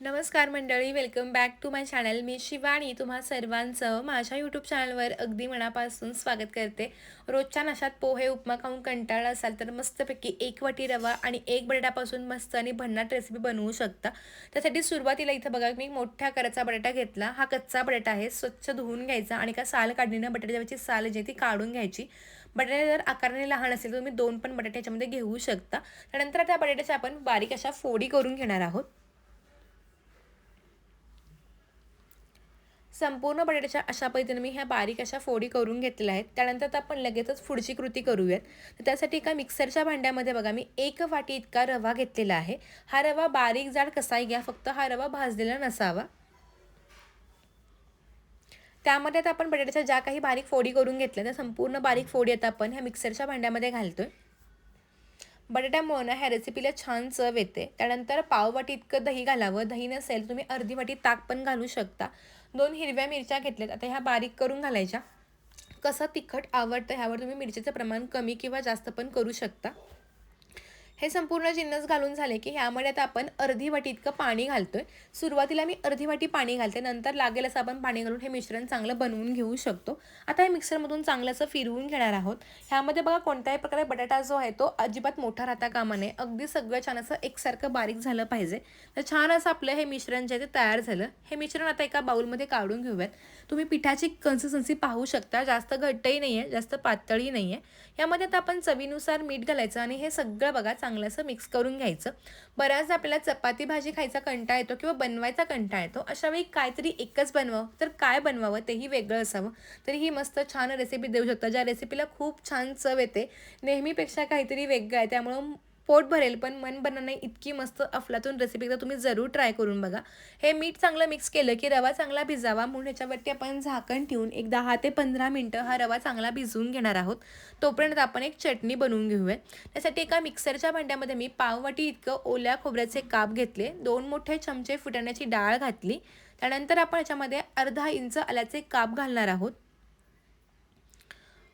नमस्कार मंडळी welcome back to my channel मी शिवानी तुम्हा सर्वांचं माझ्या यूट्यूब चॅनलवर अगदी मनापासून स्वागत करते. रोजच्या नाशात पोहे उपमा खाऊन कंटाळा असाल तर मस्तपैकी एक वाटी रवा आणि एक बटाट्यापासून मस्त आणि भन्नाट रेसिपी बनवू शकता. त्यासाठी सुरुवातीला इथं बघा मी मोठ्या आकाराचा बटाटा घेतला. हा कच्चा बटाटा आहे स्वच्छ धुवून घ्यायचा आणि का साल काढणीनं बटाट्याची साल जी ती काढून घ्यायची. बटाटे जर आकाराने लहान असेल तर तुम्ही दोन पण बटाट्याच्यामध्ये घेऊ शकता. त्यानंतर त्या बटाट्याच्या आपण बारीक अशा फोडी करून घेणार आहोत. संपूर्ण बटाट्याच्या अशा पद्धतीने मी ह्या बारीक अशा फोडी करून घेतल्या आहेत. त्यानंतर आता आपण लगेचच पुढची कृती करूयात. तर त्यासाठी एका मिक्सरच्या भांड्यामध्ये बघा मी एक वाटी इतका रवा घेतलेला आहे. हा रवा बारीक जाड कसाही घ्या फक्त हा रवा भाजलेला नसावा. त्यामध्ये आता आपण बटाट्याच्या ज्या काही बारीक फोडी करून घेतल्या त्या संपूर्ण बारीक फोडी आता आपण ह्या मिक्सरच्या भांड्यामध्ये घालतोय. बटाट्यामुळं ना ह्या रेसिपीला छान चव येते. त्यानंतर पाववाटी इतकं दही घालावं. दही नसेल तुम्ही अर्धी वाटी ताक पण घालू शकता. दोन हिरव्या मिरच्या घेतल्यात. आता ह्या बारीक करून घालायच्या. कसं तिखट आवडतं ह्यावर तुम्ही मिरचीचं प्रमाण कमी किंवा जास्त पण करू शकता. हे संपूर्ण जिन्नस घालून झाले की ह्यामध्ये आता आपण अर्धी वाटी इतकं पाणी घालतोय. सुरुवातीला मी अर्धी वाटी पाणी घालते नंतर लागेल असं आपण पाणी घालून हे मिश्रण चांगलं बनवून घेऊ शकतो. आता हे मिक्सरमधून चांगलं असं फिरवून घेणार आहोत. ह्यामध्ये बघा कोणत्याही प्रकारे बटाटा जो आहे तो अजिबात मोठा राहता कामा नये. अगदी सगळं छान असं एकसारखं बारीक झालं पाहिजे. तर छान असं आपलं हे मिश्रण जे आहे ते तयार झालं. हे मिश्रण आता एका बाउलमध्ये काढून घेऊयात. तुम्ही पिठाची कन्सिस्टन्सी पाहू शकता. जास्त घट्टही नाही आहे जास्त पातळही नाही आहे यामध्ये आता आपण चवीनुसार मीठ घालायचं आणि हे सगळं बघा चांगलं असं मिक्स करून घ्यायचं. बऱ्याचदा आपल्याला चपाती भाजी खायचा कंटाळ येतो किंवा बनवायचा कंटाळ येतो. अशा वेळी काहीतरी एकच बनवावं. तर काय बनवावं? तेही वेगळं असावं. तरी ही मस्त छान रेसिपी देऊ शकता. ज्या रेसिपीला खूप छान चव येते. नेहमीपेक्षा काहीतरी वेगळं आहे. त्यामुळं पोट भरेल पण मन बनणं नाही इतकी मस्त अफलातून रेसिपी तर तुम्ही जरूर ट्राय करून बघा. हे मीठ चांगलं मिक्स केलं की रवा चांगला भिजावा म्हणून ह्याच्यावरती आपण झाकण ठेवून एक दहा ते पंधरा मिनटं हा रवा चांगला भिजवून घेणार आहोत. तोपर्यंत आपण एक चटणी बनवून घेऊया. त्यासाठी एका मिक्सरच्या भांड्यामध्ये मी पाववाटी इतकं ओल्या खोबऱ्याचे काप घेतले दोन मोठे चमचे फुटाण्याची डाळ घातली. त्यानंतर आपण याच्यामध्ये अर्धा इंच आल्याचे काप घालणार आहोत.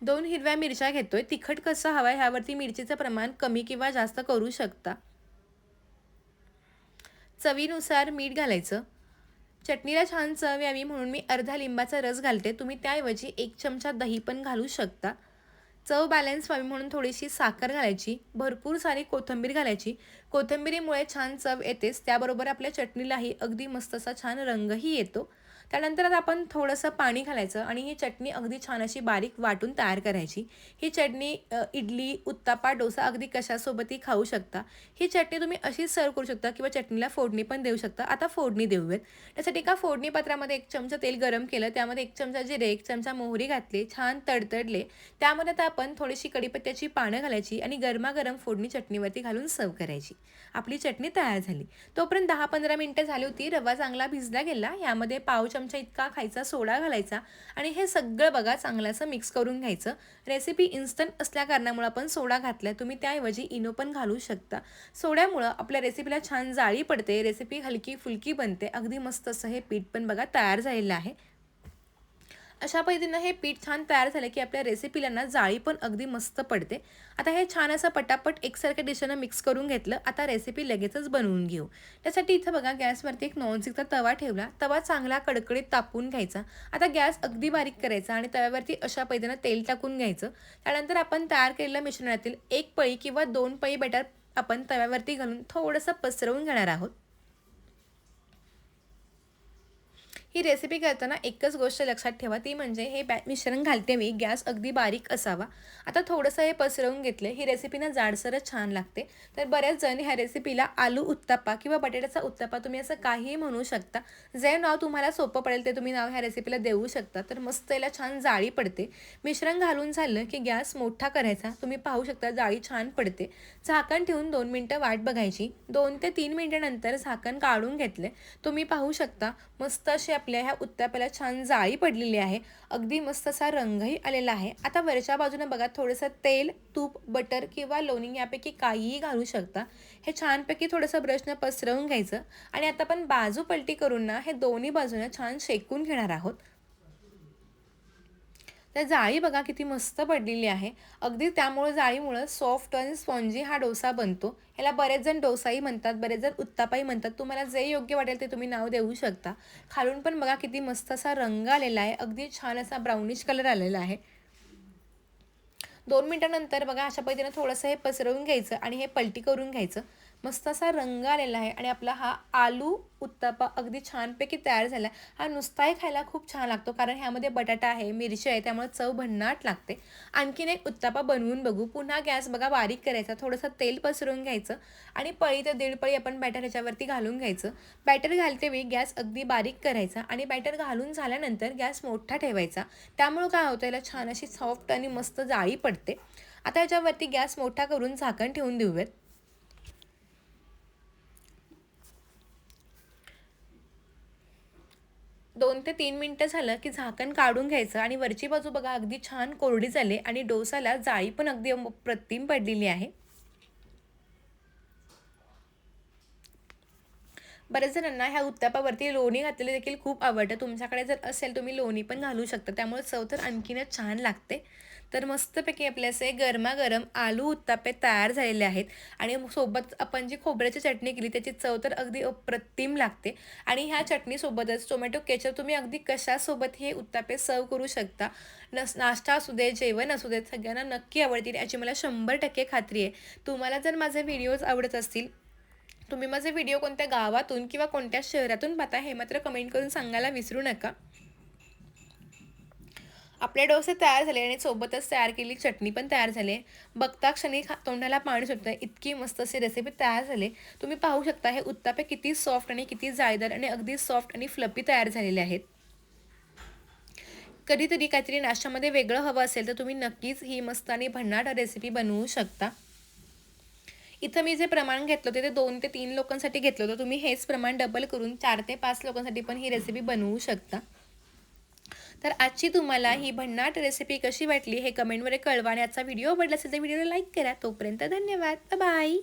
दोन हिरव्या मिरच्या घेतोय. तिखट कसं हवं आहे ह्यावरती मिरचीचं प्रमाण कमी किंवा जास्त करू शकता. चवीनुसार मीठ घालायचं. चटणीला छान चव यावी म्हणून मी अर्धा लिंबाचा रस घालते. तुम्ही त्याऐवजी एक चमचा दही पण घालू शकता. चव बॅलन्स व्हावी म्हणून थोडीशी साखर घालायची. भरपूर सारी कोथिंबीर घालायची. कोथंबीरीमुळे छान चव येतेच. त्याबरोबर आपल्या चटणीलाही अगदी मस्त असा छान रंगही येतो. त्यानंतर आता आपण थोडंसं पाणी घालायचं आणि ही चटणी अगदी छान अशी बारीक वाटून तयार करायची. ही चटणी इडली उत्तापा डोसा अगदी कशासोबतही खाऊ शकता. ही चटणी तुम्ही अशीच सर्व करू शकता किंवा चटणीला फोडणी पण देऊ शकता. आता फोडणी देऊयात. त्यासाठी एका फोडणी पात्रामध्ये एक चमचा तेल गरम केलं. त्यामध्ये एक चमचा जिरे एक चमचा मोहरी घातली छान तडतडले. त्यामध्ये आता आपण थोडीशी कडीपत्त्याची पानं घालायची आणि गरमागरम फोडणी चटणीवरती घालून सर्व करायची. आपली चटणी तयार झाली. तोपर्यंत दहा पंधरा मिनटं झाली होती. रवा चांगला भिजला गेला. यामध्ये पाव चमचा इतका खायचा सोडा घालायचा आणि हे सगळं बघा चांगलं असं मिक्स करून घ्यायचं. रेसिपी इन्स्टंट असल्या कारणामुळं आपण सोडा घातला तुम्ही त्याऐवजी इनो पण घालू शकता. सोड्यामुळं आपल्या रेसिपीला छान जाळी पडते रेसिपी हलकी फुलकी बनते अगदी मस्त असं हे पीठ पण बघा तयार झालेलं आहे. अशा पद्धतीनं हे पीठ छान तयार झालं की आपल्या रेसिपीला ना जाळी पण अगदी मस्त पडते. आता हे छान असं पटापट एकसारख्या डिशनं मिक्स करून घेतलं आता रेसिपी लगेचच बनवून घेऊ. त्यासाठी इथं बघा गॅसवरती एक नॉनस्टिकचा तवा ठेवला. तवा चांगला कडकडीत तापून घ्यायचा. आता गॅस अगदी बारीक करायचा आणि तव्यावरती अशा पद्धतीनं तेल टाकून घ्यायचं. त्यानंतर आपण तयार केलेल्या मिश्रणातील एक पळी किंवा दोन पळी बॅटर आपण तव्यावरती घालून थोडंसं पसरवून घेणार आहोत. ही रेसिपी करताना एकच गोष्ट लक्षात ठेवा ती म्हणजे हे बॅ मिश्रण घालते मी गॅस अगदी बारीक असावा. आता थोडंसं हे पसरवून घेतलं ही रेसिपी ना जाडसरच छान लागते. तर बऱ्याच जण ह्या रेसिपीला आलू उत्तप्पा किंवा बटाट्याचा उत्तप्पा तुम्ही असं काहीही म्हणू शकता. जे नाव तुम्हाला सोपं पडेल ते तुम्ही नाव ह्या रेसिपीला देऊ शकता. तर मस्त याला छान जाळी पडते. मिश्रण घालून झालं की गॅस मोठा करायचा. तुम्ही पाहू शकता जाळी छान पडते. झाकण ठेवून दोन मिनटं वाट बघायची. दोन ते तीन मिनटानंतर झाकण काढून घेतले तुम्ही पाहू शकता मस्त असे आपल्या ह्या उत्तापाला छान जाळी पडलेली आहे. अगदी मस्त असा रंगही आलेला आहे. आता वरच्या बाजूने बघा थोडंसं तेल तूप बटर किंवा लोणी यापैकी काहीही घालू शकता. हे छानपैकी थोडंसं ब्रशनं पसरवून घ्यायचं. आणि आता आपण बाजू पलटी करून ना हे दोन्ही बाजूनं छान शेकून घेणार आहोत. त्या जाळी बघा किती मस्त पडलेली आहे. अगदी त्यामुळे जाळीमुळं सॉफ्ट आणि स्पॉन्जी हा डोसा बनतो. ह्याला बरेच जण डोसाही म्हणतात बरेच जण उत्तापाही म्हणतात. तुम्हाला जे योग्य वाटेल ते तुम्ही नाव देऊ शकता. खालून पण बघा किती मस्त असा रंग आलेला आहे. अगदी छान असा ब्राउनिश कलर आलेला आहे. दोन मिनटानंतर बघा अशा पद्धतीनं थोडंसं हे पसरवून घ्यायचं आणि हे पलटी करून घ्यायचं. मस्त असा रंग आलेला आहे आणि आपला हा आलू उत्तापा अगदी छानपैकी तयार झाला. आहे हा नुसताही खायला खूप छान लागतो कारण ह्यामध्ये बटाटा आहे मिरची आहे त्यामुळे चव भन्नाट लागते. आणखीन एक उत्तापा बनवून बघू. पुन्हा गॅस बघा बारीक करायचा थोडंसं तेल पसरून घ्यायचं आणि पळी ते दीड पळी आपण बॅटर ह्याच्यावरती घालून घ्यायचं. बॅटर घालते वेळी गॅस अगदी बारीक करायचा आणि बॅटर घालून झाल्यानंतर गॅस मोठा ठेवायचा. त्यामुळं काय होतं याला छान अशी सॉफ्ट आणि मस्त जाळी पडते. आता याच्यावरती गॅस मोठा करून झाकण ठेवून देऊयात. दोन ते तीन मिनटं झालं की झाकण काढून घ्यायचं आणि वरची बाजू बघा अगदी छान कोरडी झाली आणि डोसाला जाळी पण अगदी प्रतिम पडलेली आहे. बऱ्याच जणांना ह्या उत्तापावरती लोणी घातलेली देखील खूप आवडतं. तुमच्याकडे जर असेल तुम्ही लोणी पण घालू शकता. त्यामुळे चव तर आणखीनच छान लागते. तर मस्तपैकी आपले असे गरमागरम आलू उत्तापे तयार झालेले आहेत. आणि सोबत आपण जी खोबऱ्याची चटणी केली त्याची चव तर अगदी अप्रतिम लागते. आणि ह्या चटणीसोबतच टोमॅटो केचप तुम्ही अगदी कशासोबत हे उत्तापे सर्व करू शकता. नस नाश्ता असू दे जेवण असू दे सगळ्यांना नक्की आवडतील. याची मला शंभर टक्के खात्री आहे. तुम्हाला जर माझे व्हिडिओज आवडत असतील तुम्ही माझे व्हिडिओ कोणत्या गावातून किंवा कोणत्या शहरातून पाहता हे मात्र कमेंट करून सांगायला विसरू नका. आपले डोसे तयार झाले आणि सोबतच तयार केलेली चटणी पण तयार झाली बघता क्षणी खा तोंडाला पाणी सुटतं इतकी मस्त अशी रेसिपी तयार झाली तुम्ही पाहू शकता हे उत्तापे किती सॉफ्ट आणि किती जायदार आणि अगदी सॉफ्ट आणि फ्लपी तयार झालेले आहेत. कधीतरी काहीतरी नाश्त्यामध्ये वेगळं हवं असेल तर तुम्ही नक्कीच ही मस्त आणि भन्नाट रेसिपी बनवू शकता. इथं मी जे प्रमाण घेतलं होते ते दोन ते तीन लोकांसाठी घेतलं होतं. तुम्ही हेच प्रमाण डबल करून चार ते पाच लोकांसाठी पण ही रेसिपी बनवू शकता. तर आजची तुम्हाला ही भन्नाट रेसिपी कशी वाटली हे कमेंटमध्ये कळवा आणि आजचा व्हिडिओ आवडला असेल तर व्हिडिओला लाईक करा. तोपर्यंत धन्यवाद. बाय